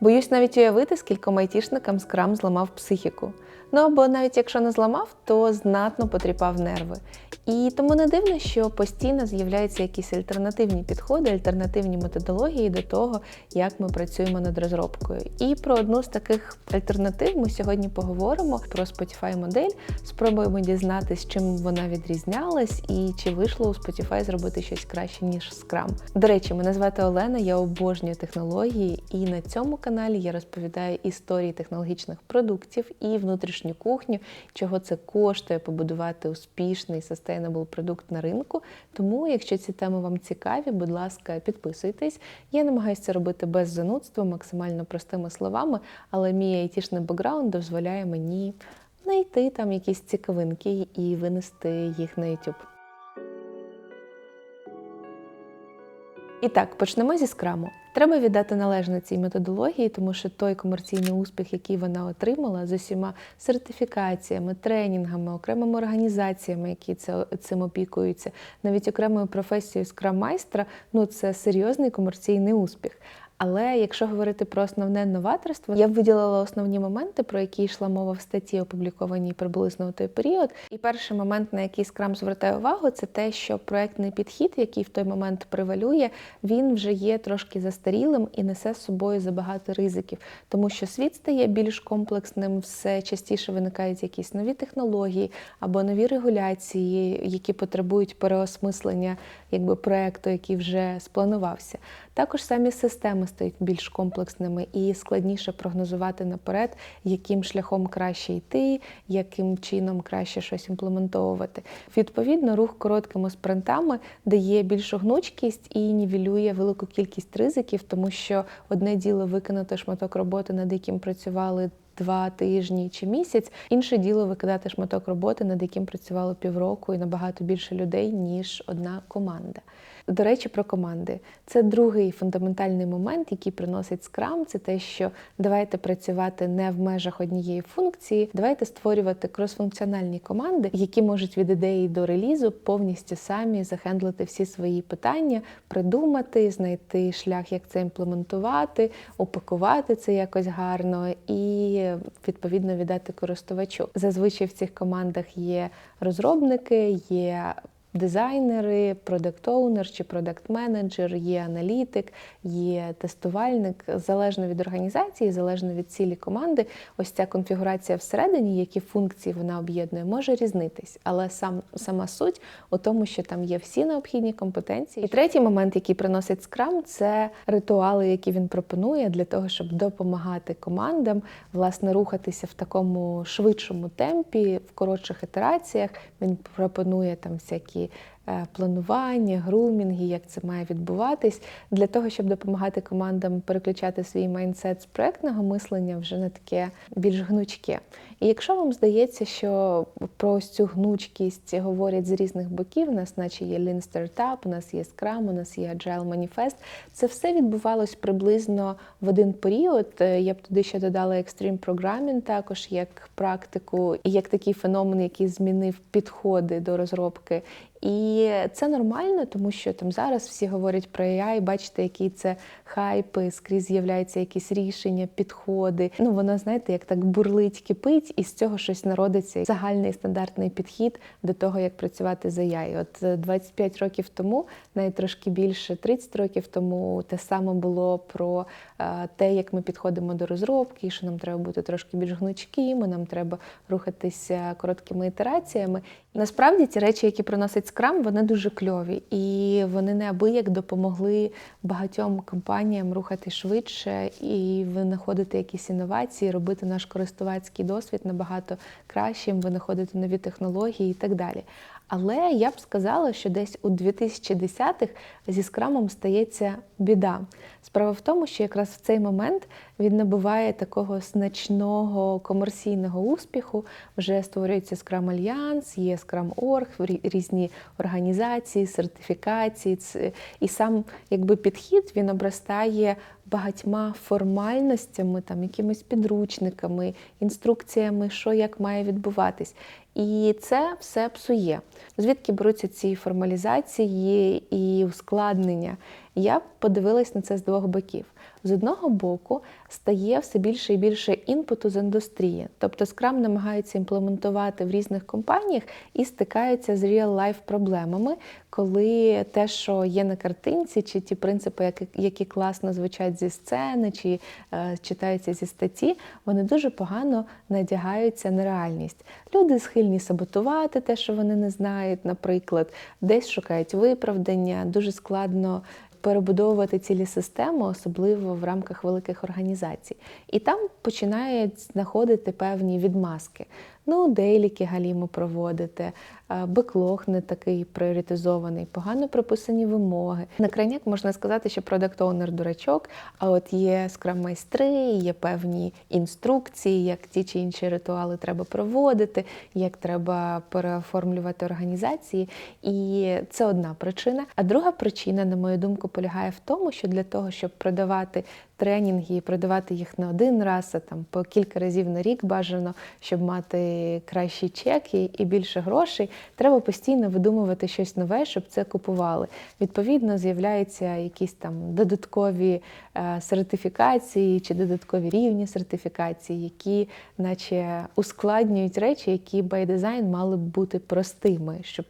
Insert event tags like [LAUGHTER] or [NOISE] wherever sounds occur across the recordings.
Боюсь навіть уявити, скільком айтішникам скрам зламав психіку. Ну або навіть якщо не зламав, то знатно потріпав нерви. І тому не дивно, що постійно з'являються якісь альтернативні підходи, альтернативні методології до того, як ми працюємо над розробкою. І про одну з таких альтернатив ми сьогодні поговоримо про Spotify модель. Спробуємо дізнатися, чим вона відрізнялась і чи вийшло у Spotify зробити щось краще ніж Scrum. До речі, мене звати Олена, я обожнюю технології, і на цьому я розповідаю історії технологічних продуктів і внутрішню кухню, чого це коштує побудувати успішний sustainable продукт на ринку. Тому, якщо ці теми вам цікаві, будь ласка, підписуйтесь. Я намагаюся робити без занудства, максимально простими словами, але мій айтішний бекграунд дозволяє мені знайти там якісь цікавинки і винести їх на YouTube. І так, почнемо зі скраму. Треба віддати належне цій методології, тому що той комерційний успіх, який вона отримала з усіма сертифікаціями, тренінгами, окремими організаціями, які це, цим опікуються, навіть окремою професією скрам-майстра, ну це серйозний комерційний успіх. Але якщо говорити про основне новаторство, я б виділила основні моменти, про які йшла мова в статті, опублікованій приблизно у той період. І перший момент, на який скрам звертає увагу, це те, що проектний підхід, який в той момент превалює, він вже є трошки застарілим і несе з собою забагато ризиків, тому що світ стає більш комплексним, все частіше виникають якісь нові технології або нові регуляції, які потребують переосмислення якби проекту, який вже спланувався. Також самі системи стають більш комплексними і складніше прогнозувати наперед, яким шляхом краще йти, яким чином краще щось імплементовувати. Відповідно, рух короткими спринтами дає більшу гнучкість і нівелює велику кількість ризиків, тому що одне діло виконати шматок роботи, над яким працювали. Два тижні чи місяць, інше діло викидати шматок роботи, над яким працювало півроку і набагато більше людей, ніж одна команда. До речі, про команди. Це другий фундаментальний момент, який приносить скрам. Це те, що давайте працювати не в межах однієї функції, давайте створювати кросфункціональні команди, які можуть від ідеї до релізу повністю самі захендлити всі свої питання, придумати, знайти шлях, як це імплементувати, упакувати це якось гарно і відповідно віддати користувачу. Зазвичай в цих командах є розробники, є дизайнери, продакт-оунер чи продакт-менеджер, є аналітик, є тестувальник. Залежно від організації, залежно від цілі команди, ось ця конфігурація всередині, які функції вона об'єднує, може різнитись. Але сам сама суть у тому, що там є всі необхідні компетенції. І третій момент, який приносить скрам, це ритуали, які він пропонує для того, щоб допомагати командам власне рухатися в такому швидшому темпі, в коротших ітераціях. Він пропонує там всякі е, планування, грумінги, як це має відбуватись, для того, щоб допомагати командам переключати свій майндсет з проектного мислення вже на таке більш гнучке. І якщо вам здається, що про ось цю гнучкість говорять з різних боків, у нас, наче є Lean Startup, у нас є Scrum, у нас є Agile Manifest, це все відбувалось приблизно в один період. Е, Я б туди ще додала Extreme Programming також як практику, і як такий феномен, який змінив підходи до розробки. І це нормально, тому що там зараз всі говорять про AI, бачите, який це хайпи, скрізь з'являються якісь рішення, підходи. Ну воно знаєте, як так бурлить, кипить, і з цього щось народиться загальний стандартний підхід до того, як працювати з AI. От е, 25 років тому, навіть трошки більше, 30 років тому, те саме було про е, те, як ми підходимо до розробки, що нам треба бути трошки більш гнучкими, нам треба рухатися короткими ітераціями. Насправді ці речі, які приносить скрам, вони дуже кльові і вони неабияк допомогли багатьом компаніям рухати швидше і винаходити якісь інновації, робити наш користувацький досвід набагато кращим, винаходити нові технології і так далі. Але я б сказала, що десь у 2010-х зі скрамом стається біда. Справа в тому, що якраз в цей момент він набуває такого значного комерційного успіху. Вже створюється Scrum Альянс, є Scrum.org, різні організації, сертифікації. І сам якби підхід він обростає багатьма формальностями, там якимись підручниками, інструкціями, що як має відбуватись. І це все псує. Звідки беруться ці формалізації і ускладнення? Я подивилась на це з двох боків. З одного боку стає все більше і більше інпуту з індустрії. Тобто Scrum намагається імплементувати в різних компаніях і стикається з real-life проблемами, коли те, що є на картинці, чи ті принципи, які, класно звучать зі сцени, чи е, читаються зі статті, вони дуже погано надягаються на реальність. Люди схильні саботувати те, що вони не знають, наприклад, десь шукають виправдання, дуже складно перебудовувати цілі системи, особливо в рамках великих організацій. І там починають знаходити певні відмазки. Ну, дейліки галімо проводити, е, беклог не такий пріоритизований, погано прописані вимоги. На крайняк можна сказати, що продакт оунер дурачок, а от є скрам-майстри, є певні інструкції, як ті чи інші ритуали треба проводити, як треба переоформлювати організації. І це одна причина. А друга причина, на мою думку, полягає в тому, що для того, щоб продавати тренінги і продавати їх не один раз, а там по кілька разів на рік бажано, щоб мати кращі чеки і більше грошей, треба постійно видумувати щось нове, щоб це купували. Відповідно, з'являються якісь там додаткові е, сертифікації чи додаткові рівні сертифікації, які, наче, ускладнюють речі, які design мали б бути простими, щоб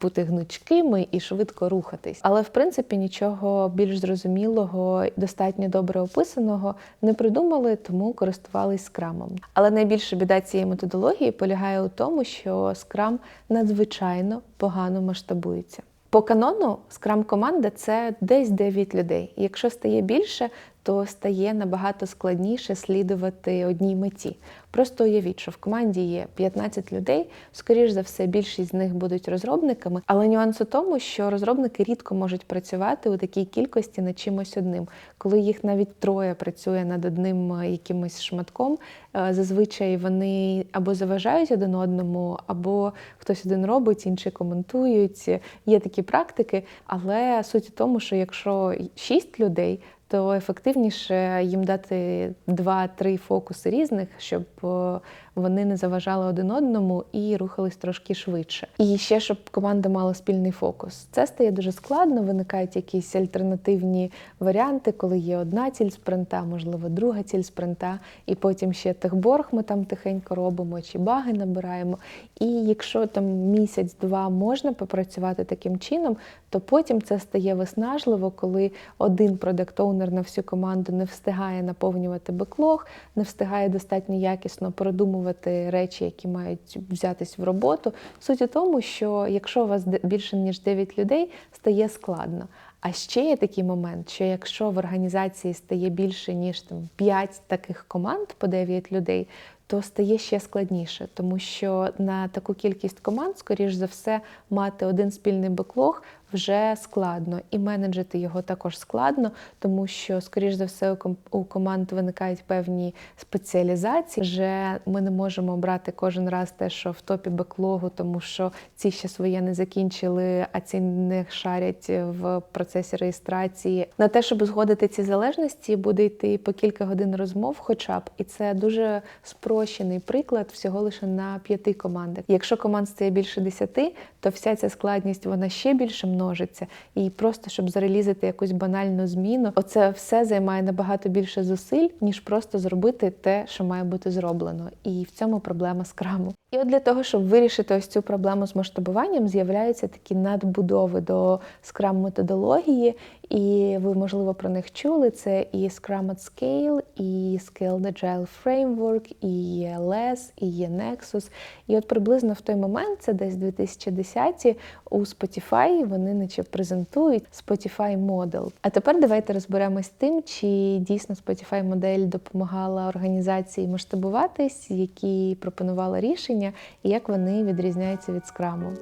бути гнучкими і швидко рухатись. Але в принципі нічого більш зрозумілого достатньо добре описаного не придумали, тому користувались скрамом. Але найбільша біда цієї методології полягає у тому, що скрам надзвичайно погано масштабується. По канону скрам команда це десь 9 людей. Якщо стає більше, то стає набагато складніше слідувати одній меті. Просто уявіть, що в команді є 15 людей, скоріш за все, більшість з них будуть розробниками, але нюанс у тому, що розробники рідко можуть працювати у такій кількості над чимось одним. Коли їх навіть троє працює над одним е, якимось шматком, е, зазвичай вони або заважають один одному, або хтось один робить, інші коментують. Є такі практики, але суть у тому, що якщо 6 людей, то ефективніше їм дати два-три фокуси різних, щоб е, вони не заважали один одному і рухались трошки швидше. І ще щоб команда мала спільний фокус. Це стає дуже складно. Виникають якісь альтернативні варіанти, коли є одна ціль спринта, можливо, друга ціль спринта, і потім ще техборг ми там тихенько робимо, чи баги набираємо. І якщо там місяць-два можна попрацювати таким чином, то потім це стає виснажливо, коли один продакт-оунер на всю команду не встигає наповнювати беклог, не встигає достатньо якісно продумувати речі, які мають взятись в роботу. Суть у тому, що якщо у вас більше ніж 9 людей, стає складно. А ще є такий момент, що якщо в організації стає більше ніж там 5 таких команд по 9 людей, то стає ще складніше, тому що на таку кількість команд, скоріш за все, мати один спільний беклог вже складно, і менеджити його також складно, тому що, скоріш за все, у команд виникають певні спеціалізації. Вже ми не можемо брати кожен раз те, що в топі беклогу, тому що ці ще своє не закінчили, а ці не шарять в процесі реєстрації. На те, щоб згодити ці залежності, буде йти по кілька годин розмов, хоча б, і це дуже спрощений приклад всього лише на п'яти командах. Якщо команд стає більше десяти, то вся ця складність вона ще більше множиться. І просто щоб зарелізити якусь банальну зміну, оце все займає набагато більше зусиль, ніж просто зробити те, що має бути зроблено. І в цьому проблема скраму. І от для того, щоб вирішити ось цю проблему з масштабуванням, з'являються такі надбудови до скрам-методології, і ви, можливо, про них чули. Це і Scrum at Scale, і Scaled Agile Framework, і є LES, і є Nexus. І от приблизно в той момент, це десь 2010-ті, у Spotify вони наче презентують Spotify Model. А тепер давайте розберемось з тим, чи дійсно Spotify модель допомагала організації масштабуватись, які пропонувала рішення, і як вони відрізняються від скраму.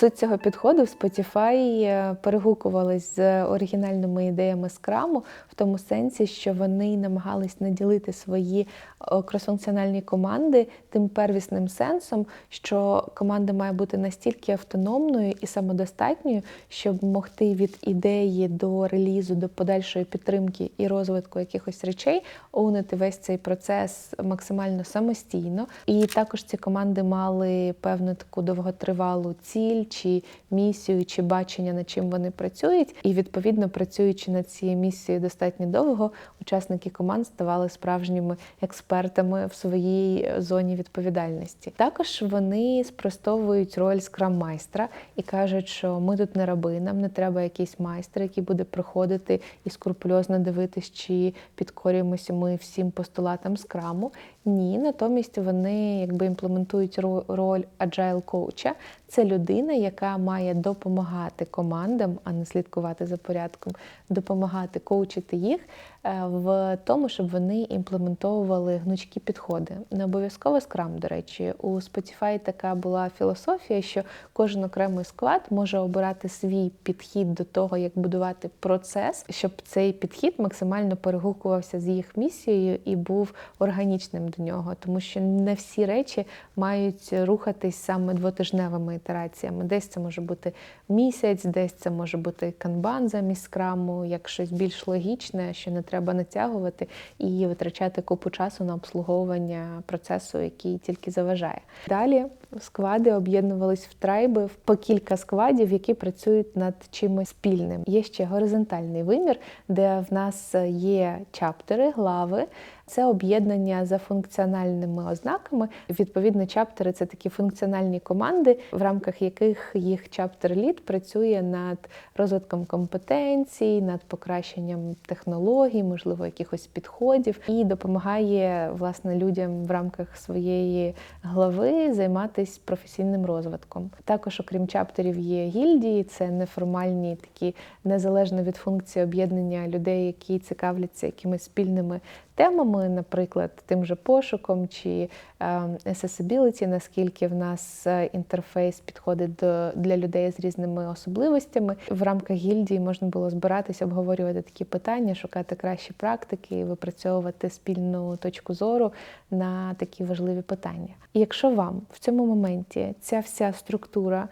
Суть цього підходу в Spotify е, перегукувались з оригінальними ідеями скраму в тому сенсі, що вони намагались наділити свої е, кросфункціональні команди тим первісним сенсом, що команда має бути настільки автономною і самодостатньою, щоб могти від ідеї до релізу, до подальшої підтримки і розвитку якихось речей оунити весь цей процес максимально самостійно. І також ці команди мали певну таку довготривалу ціль чи місію, чи бачення, над чим вони працюють. І відповідно працюючи над цією місією достатньо довго, учасники команд ставали справжніми експертами в своїй зоні відповідальності. Також вони спростовують роль скрам-майстра і кажуть, що ми тут не раби, нам не треба якийсь майстер, який буде приходити і скрупульозно дивитись, чи підкорюємося ми всім постулатам скраму. Ні, натомість вони якби імплементують роль agile коуча. Це людина, яка має допомагати командам, а не слідкувати за порядком, допомагати коучити їх в тому, щоб вони імплементовували гнучкі підходи. Не обов'язково скрам, до речі, у Spotify така була філософія, що кожен окремий склад може обирати свій підхід до того, як будувати процес, щоб цей підхід максимально перегукувався з їх місією і був органічним до нього, тому що не всі речі мають рухатись саме двотижневими ітераціями. Десь це може бути місяць, десь це може бути канбан замість скраму, як щось більш логічне, що не треба натягувати і витрачати купу часу на обслуговування процесу, який тільки заважає. Далі склади об'єднувались в трайби в по кілька складів, які працюють над чимось спільним. Є ще горизонтальний вимір, де в нас є чаптери, глави. Це об'єднання за функціональними ознаками. Відповідно, чаптери це такі функціональні команди, в рамках яких їх чаптер лід працює над розвитком компетенцій, над покращенням технологій, можливо, якихось підходів, і допомагає власне людям в рамках своєї глави займатися професійним розвитком. Також, окрім чаптерів, є гільдії, це неформальні такі незалежно від функції об'єднання людей, які цікавляться якимись спільними темами, наприклад, тим же пошуком чи ем, accessibility, наскільки в нас е, інтерфейс підходить до для людей з різними особливостями. В рамках гільдії можна було збиратися, обговорювати такі питання, шукати кращі практики, випрацьовувати спільну точку зору на такі важливі питання. І якщо вам в цьому моменті ця вся структура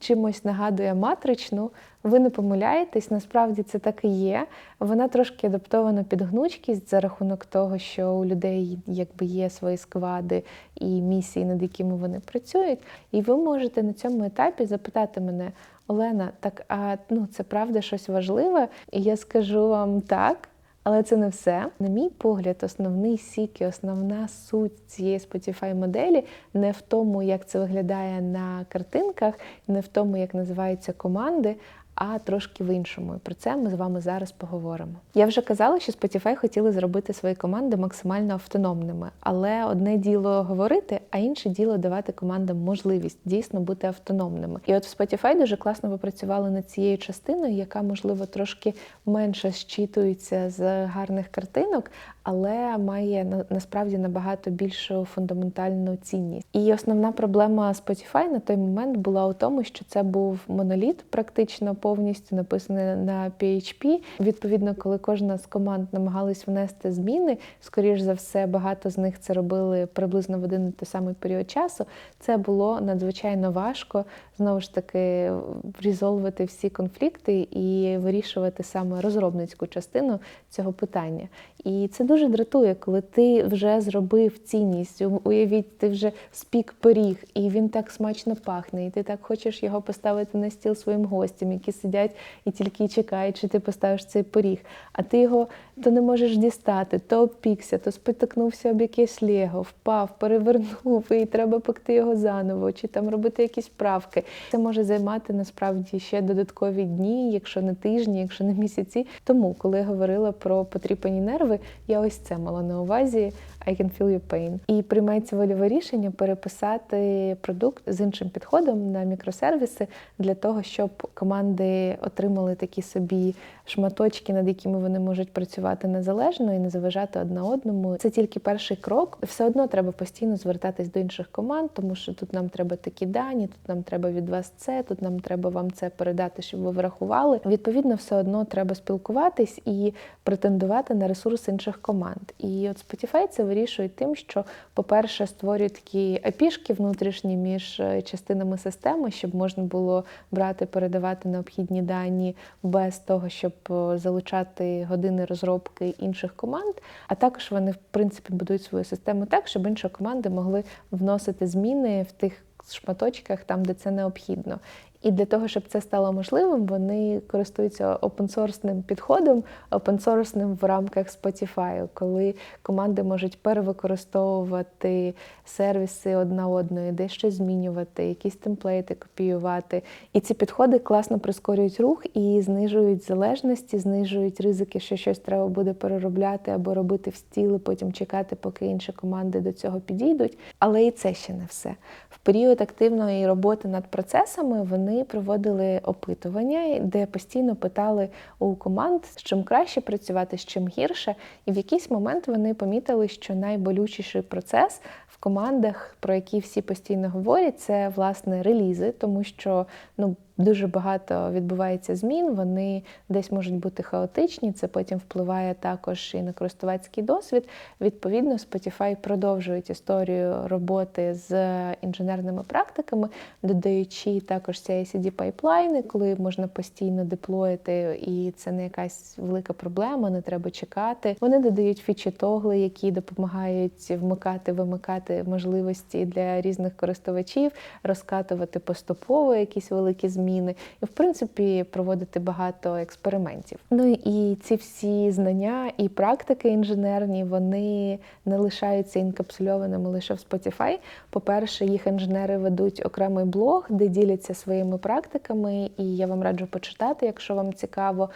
чимось нагадує матричну, ви не помиляєтесь, насправді це так і є. Вона трошки адаптована під гнучкість за рахунок того, що у людей якби є свої склади і місії, над якими вони працюють. І ви можете на цьому етапі запитати мене, Олена, так а ну це правда щось важливе? І я скажу вам так. Але це не все. На мій погляд, основний сік і основна суть цієї Spotify моделі не в тому, як це виглядає на картинках, не в тому, як називаються команди, а трошки в іншому. І про це ми з вами зараз поговоримо. Я вже казала, що Spotify хотіли зробити свої команди максимально автономними, але одне діло говорити, а інше діло давати командам можливість дійсно бути автономними. І от в Spotify дуже класно попрацювали над цією частиною, яка можливо трошки менше щитується з гарних картинок, але має насправді набагато більшу фундаментальну цінність. І основна проблема Spotify на той момент була у тому, що це був моноліт, практично повністю написаний на PHP. Відповідно, коли кожна з команд намагалась внести зміни, скоріш за все, багато з них це робили приблизно в один і той самий період часу. Це було надзвичайно важко знову ж таки різолвити всі конфлікти і вирішувати саме розробницьку частину цього питання. І це дуже дратує, коли ти вже зробив цінність. Уявіть, ти вже спік пиріг, і він так смачно пахне, і ти так хочеш його поставити на стіл своїм гостям, які сидять і тільки чекають, чи ти поставиш цей пиріг. А ти його то не можеш дістати, то обпікся, то спитокнувся об якесь лего, впав, перевернув, і треба пекти його заново, чи там робити якісь правки. Це може займати насправді ще додаткові дні, якщо не тижні, якщо не місяці. Тому, коли я говорила про потріпані нерви, я ось це мала на увазі. I can feel your pain. І приймається вольове рішення переписати продукт з іншим підходом на мікросервіси для того, щоб команди отримали такі собі шматочки, над якими вони можуть працювати незалежно і не заважати одна одному. Це тільки перший крок. Все одно треба постійно звертатись до інших команд, тому що тут нам треба такі дані, тут нам треба від вас це, тут нам треба вам це передати, щоб ви врахували. Відповідно, все одно треба спілкуватись і претендувати на ресурс інших команд. І от Spotify це вирішують тим, що, по-перше, створюють такі апішки внутрішні між е, частинами системи, щоб можна було брати, передавати необхідні дані без того, щоб е, залучати години розробки інших команд. А також вони, в принципі, будують свою систему так, щоб інші команди могли вносити зміни в тих шматочках, там, де це необхідно. І для того, щоб це стало можливим, вони користуються опенсорсним підходом, опенсорсним в рамках Spotify, коли команди можуть перевикористовувати сервіси одна одної, дещо змінювати, якісь темплейти копіювати. І ці підходи класно прискорюють рух і знижують залежності, знижують ризики, що щось треба буде переробляти або робити в стіли, потім чекати, поки інші команди до цього підійдуть. Але і це ще не все. В період активної роботи над процесами вони проводили опитування, де постійно питали у команд, з чим краще працювати, з чим гірше. І в якийсь момент вони помітили, що найболючіший процес в командах, про які всі постійно говорять, це власне релізи, тому що ну. Дуже багато відбувається змін, вони десь можуть бути хаотичні. Це потім впливає також і на користувацький досвід. Відповідно, Spotify продовжують історію роботи з інженерними практиками, додаючи також CI-CD пайплайни, коли можна постійно деплоїти, і це не якась велика проблема, не треба чекати. Вони додають фічі тогли, які допомагають вмикати, вимикати можливості для різних користувачів, розкатувати поступово якісь великі зміни зміни, і в принципі проводити багато експериментів. Ну і ці всі знання і практики інженерні вони не лишаються інкапсульованими лише в Spotify. По-перше, їх інженери ведуть окремий блог, де діляться своїми практиками, і я вам раджу почитати, якщо вам цікаво.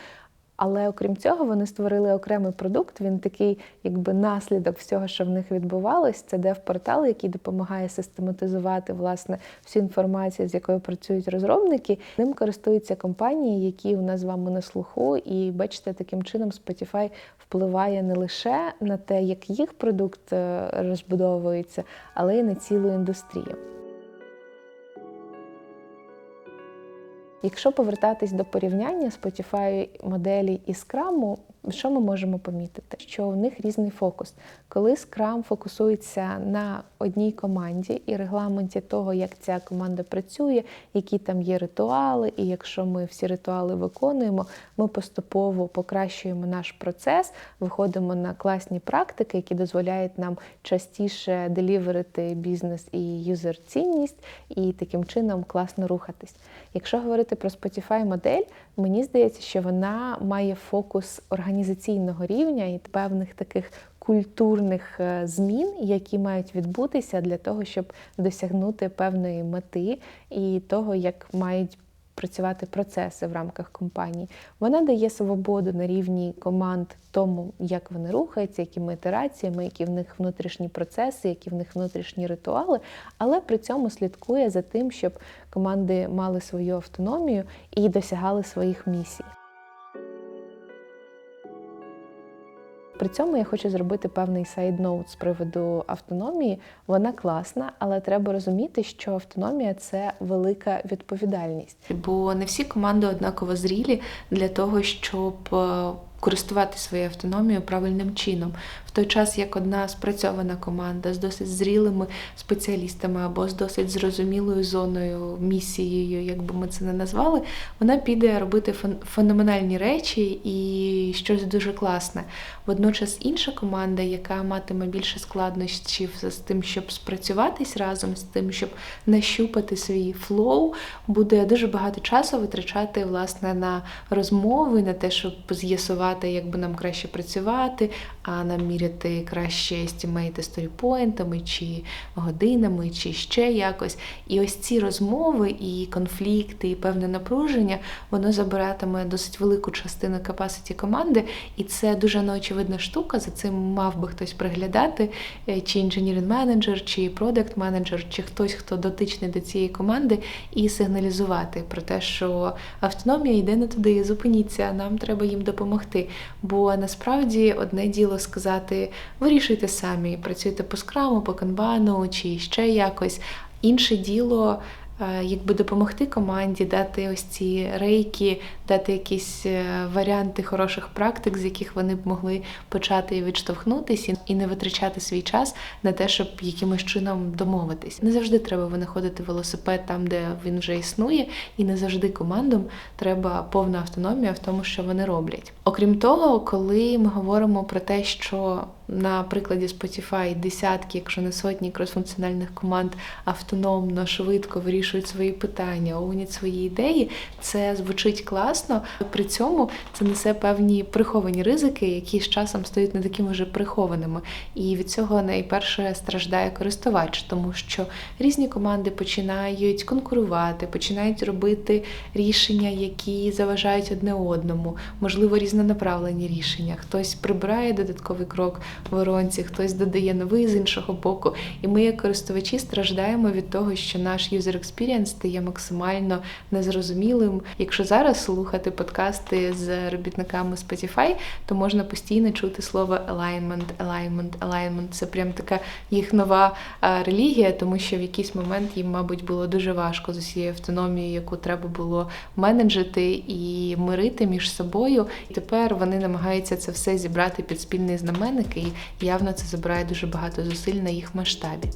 Але окрім цього, вони створили окремий продукт. Він такий, якби наслідок всього, що в них відбувалось. Це дев-портал, який допомагає систематизувати власне всю інформацію, з якою працюють розробники. Ним користуються компанії, які у нас з вами на слуху. І бачите, таким чином Spotify впливає не лише на те, як їх продукт е, розбудовується, але й на цілу індустрію. Якщо повертатись до порівняння Spotify моделі і Scrum, що ми можемо помітити? Що у них різний фокус. Коли Scrum фокусується на одній команді і регламенті того, як ця команда працює, які там є ритуали, і якщо ми всі ритуали виконуємо, ми поступово покращуємо наш процес, виходимо на класні практики, які дозволяють нам частіше деліверити бізнес і юзер цінність, і таким чином класно рухатись. Якщо говорити про Spotify модель, мені здається, що вона має фокус організаційного рівня і певних таких культурних е, змін, які мають відбутися для того, щоб досягнути певної мети і того, як мають працювати процеси в рамках компанії. Вона дає свободу на рівні команд тому, як вони рухаються, якими ітераціями, які в них внутрішні процеси, які в них внутрішні ритуали, але при цьому слідкує за тим, щоб команди мали свою автономію і досягали своїх місій. При цьому я хочу зробити певний сайдноут з приводу автономії. Вона класна, але треба розуміти, що автономія це велика відповідальність, бо не всі команди однаково зрілі для того, щоб е, користуватися своєю автономією правильним чином. В той час, як одна спрацьована команда з досить зрілими спеціалістами або з досить зрозумілою зоною, місією, як би ми це не назвали, вона піде робити феноменальні речі і щось дуже класне. Водночас інша команда, яка матиме більше складнощів з тим, щоб спрацюватись разом, з тим, щоб нащупати свій флоу, буде дуже багато часу витрачати власне на розмови, на те, щоб з'ясувати шукати, як би нам краще працювати, нам міряти краще естімейти сторіпоінтами, чи годинами, чи ще якось. І ось ці розмови, і конфлікти, і певне напруження, воно забиратиме досить велику частину капаситі команди, і це дуже неочевидна штука. За цим мав би хтось приглядати, е, чи інженіринг менеджер, чи продакт менеджер, чи хтось, хто дотичний до цієї команди, і сигналізувати про те, що автономія йде не туди, зупиніться, нам треба їм допомогти. Бо насправді одне діло сказати: вирішуйте самі, працюйте по скраму, по канбану чи ще якось. Інше діло Е, якби допомогти команді, дати ось ці рейки, дати якісь е, варіанти хороших практик, з яких вони б могли почати відштовхнутися і не витрачати свій час на те, щоб якимось чином домовитись. Не завжди треба винаходити велосипед там, де він вже існує, і не завжди командам треба повна автономія в тому, що вони роблять. Окрім того, коли ми говоримо про те, що на прикладі Spotify десятки, якщо не сотні кросфункціональних команд автономно, швидко вирішують свої питання, овнять свої ідеї, це звучить класно. При цьому це несе певні приховані ризики, які з часом стають не такими вже прихованими. І від цього найперше страждає користувач, тому що різні команди починають конкурувати, починають робити рішення, які заважають одне одному, можливо, різнонаправлені рішення. Хтось прибирає додатковий крок в воронці, хтось додає новий з іншого боку. І ми, як користувачі, страждаємо від того, що наш user experience стає максимально незрозумілим. Якщо зараз слухати подкасти з робітниками Spotify, то можна постійно чути слово alignment, alignment, alignment. Це прям така їх нова релігія, тому що в якийсь момент їм, мабуть, було дуже важко з усією автономією, яку треба було менеджити і мирити між собою. І тепер вони намагаються це все зібрати під спільний знаменник, і явно це забирає дуже багато зусиль на їх масштабі.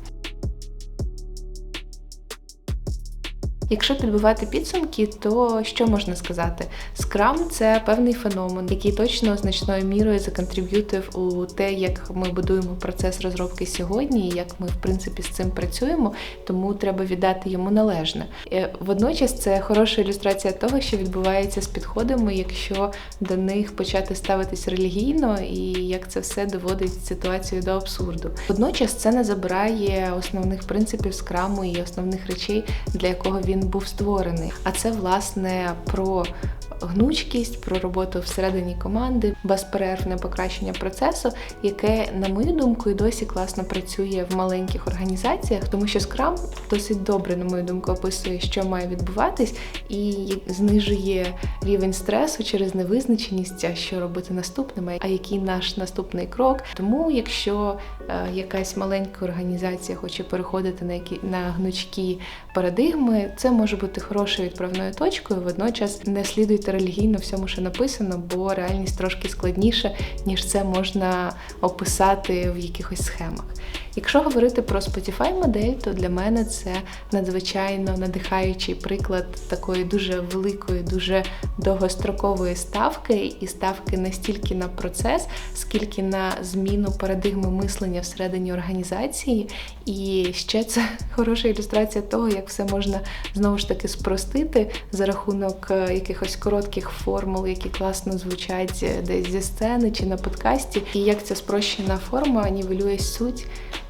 Якщо підбивати підсумки, то що можна сказати? Scrum – це певний феномен, який точно значною мірою законтриб'ютив у те, як ми будуємо процес розробки сьогодні, і як ми в принципі з цим працюємо, тому треба віддати йому належне. Е, Водночас це хороша ілюстрація того, що відбувається з підходами, якщо до них почати ставитись релігійно, і як це все доводить ситуацію до абсурду. Водночас це не забирає основних принципів скраму і основних речей, для якого він був створений. А це власне про гнучкість, про роботу всередині команди, безперервне покращення процесу, яке, на мою думку, і досі класно працює в маленьких організаціях, тому що Scrum досить добре, на мою думку, описує, що має відбуватись, і знижує рівень стресу через невизначеність, а що робити наступним, а який наш наступний крок. Тому, якщо е, якась маленька організація хоче переходити на які на гнучкі парадигми, це може бути хорошою відправною точкою. Водночас не слідуйте релігійно всьому, що написано, бо реальність трошки складніша, ніж це можна описати в якихось схемах. Якщо говорити про Spotify модель, то для мене це надзвичайно надихаючий приклад такої дуже великої, дуже довгострокової ставки, і ставки не стільки на процес, скільки на зміну парадигми мислення всередині організації. І ще це [LAUGHS] хороша ілюстрація того, як все можна знову ж таки спростити за рахунок е, якихось коротких формул, які класно звучать десь зі сцени чи на подкасті, і як ця спрощена форма нівелює суть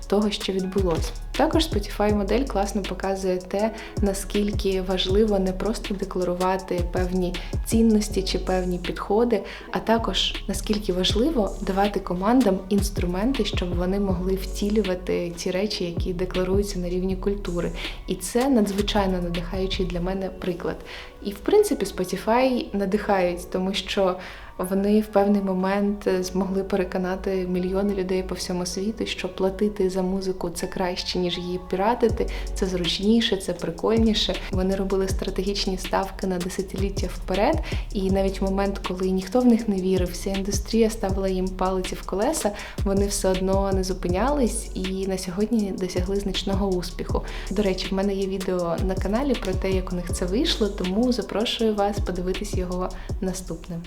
того, що відбулося. Також Spotify модель класно показує те, наскільки важливо не просто декларувати певні цінності чи певні підходи, а також наскільки важливо давати командам інструменти, щоб вони могли втілювати ті речі, які декларуються на рівні культури. І це надзвичайно надихаючий для мене приклад. І в принципі Spotify надихають, тому що вони в певний момент змогли переконати мільйони людей по всьому світу, що платити за музику це краще, ніж її піратити, це зручніше, це прикольніше. Вони робили стратегічні ставки на десятиліття вперед. І навіть в момент, коли ніхто в них не вірив, вся індустрія ставила їм палиці в колеса, вони все одно не зупинялись і на сьогодні досягли значного успіху. До речі, в мене є відео на каналі про те, як у них це вийшло, тому запрошую вас подивитись його наступним.